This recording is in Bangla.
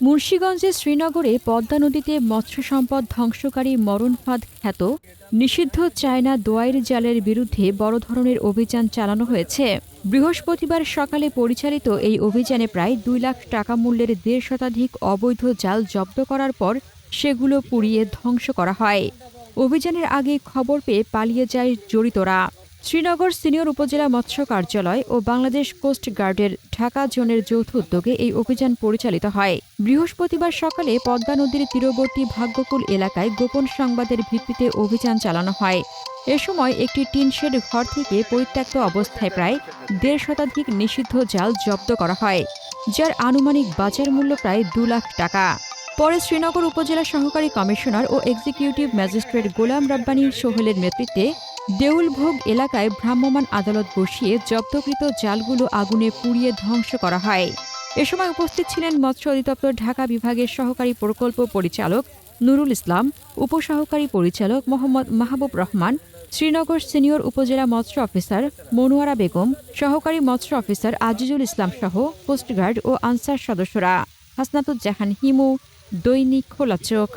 মুন্সীগঞ্জের শ্রীনগরে পদ্মা নদীতে মৎস্য সম্পদ ধ্বংসকারী মরণফাঁদ খ্যাত নিষিদ্ধ চায়না দোয়াইর জালের বিরুদ্ধে বড় ধরনের অভিযান চালানো হয়েছে। বৃহস্পতিবার সকালে পরিচালিত এই অভিযানে প্রায় দুই লাখ টাকা মূল্যের দেড় শতাধিক অবৈধ জাল জব্দ করার পর সেগুলো পুড়িয়ে ধ্বংস করা হয়। অভিযানের আগে খবর পেয়ে পালিয়ে যায় জড়িতরা। শ্রীনগর সিনিয়র উপজেলা মৎস্য কার্যালয় ও বাংলাদেশ কোস্ট গার্ডের ঢাকা জোনের যৌথ উদ্যোগে এই অভিযান পরিচালিত হয়। বৃহস্পতিবার সকালে পদ্মা নদীর তীরবর্তী ভাগ্যকুল এলাকায় গোপন সংবাদের ভিত্তিতে অভিযান চালানো হয়। এ সময় একটি টিনশেড ঘর থেকে পরিত্যক্ত অবস্থায় প্রায় দেড় শতাধিক নিষিদ্ধ জাল জব্দ করা হয়, যার আনুমানিক বাজার মূল্য প্রায় দু লাখ টাকা। পরে শ্রীনগর উপজেলা সহকারী কমিশনার ও এক্সিকিউটিভ ম্যাজিস্ট্রেট গোলাম রাব্বানী সোহেলের নেতৃত্বে দেউলভোগ এলাকায় ভ্রাম্যমাণ আদালত বসিয়ে জব্দকৃত জালগুলো আগুনে পুড়িয়ে ধ্বংস করা হয়। এ সময় উপস্থিত ছিলেন মৎস্য অধিদপ্তর ঢাকা বিভাগের সহকারী প্রকল্প পরিচালক নুরুল ইসলাম, উপসহকারী পরিচালক মোহাম্মদ মাহবুব রহমান, শ্রীনগর সিনিয়র উপজেলা মৎস্য অফিসার মনোয়ারা বেগম, সহকারী মৎস্য অফিসার আজিজুল ইসলাম সহ কোস্টগার্ড ও আনসার সদস্যরা। হাসনাতুজ্জাহান হিমু, দৈনিক খোলা চোখ।